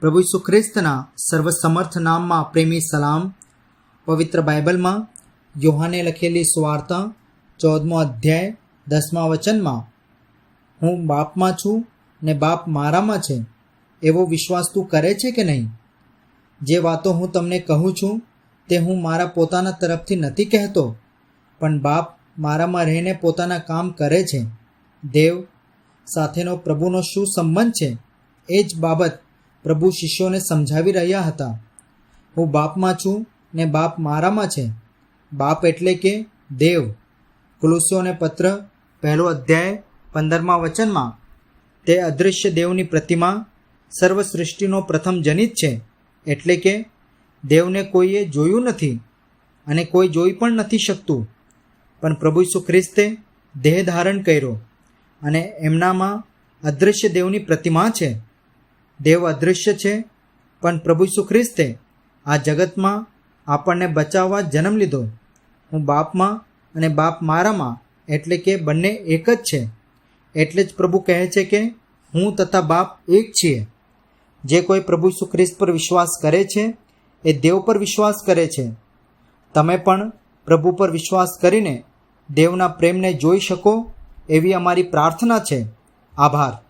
પ્રભુ ઈસુ ખ્રિસ્તના સર્વસમર્થ નામમાં પ્રેમી સલામ, પવિત્ર બાઇબલમાં યોહાને લખેલી સુવાર્તા ચૌદમો અધ્યાય, દસમા વચનમાં, હું બાપમાં છું ને બાપ મારામાં છે, એવો વિશ્વાસ તું કરે છે કે નહીં? જે વાતો હું તમને કહું છું, તે હું મારા પોતાના તરફથી નથી કહેતો, પણ બાપ મારામાં રહીને પોતાના કામ કરે છે. દેવ સાથેનો પ્રભુનો શું સંબંધ છે? એ જ બાબત પ્રભુ શિષ્યોને સમજાવી રહ્યા હતા. હું બાપમાં છું ને બાપ મારામાં છે. બાપ એટલે કે દેવ. કુલુસ્યોને પત્ર, પહેલો અધ્યાય, પંદરમા વચનમાં, તે અદૃશ્ય દેવની પ્રતિમા સર્વ સૃષ્ટિનો પ્રથમ જનિત છે, એટલે કે દેવને કોઈએ જોયું નથી અને કોઈ જોઈ પણ નથી શકતું. પણ પ્રભુ ઈસુ ખ્રિસ્તે દેહ ધારણ કર્યો અને એમનામાં અદૃશ્ય દેવની પ્રતિમા છે. દેવ અદૃશ્ય છે. પણ પ્રભુ ઈસુ ખ્રિસ્તે આ જગતમાં આપણને બચાવવા જન્મ લીધો. હું બાપમાં અને બાપ મારામાં એટલે કે બંને એક જ છે. એટલે જ પ્રભુ કહે છે કે હું તથા બાપ એક છીએ. જે કોઈ પ્રભુ ઈસુ ખ્રિસ્ત પર વિશ્વાસ કરે છે, એ દેવ પર વિશ્વાસ કરે છે. તમે પણ પ્રભુ પર વિશ્વાસ કરીને દેવના પ્રેમને જોઈ શકો એવી અમારી પ્રાર્થના છે. આભાર.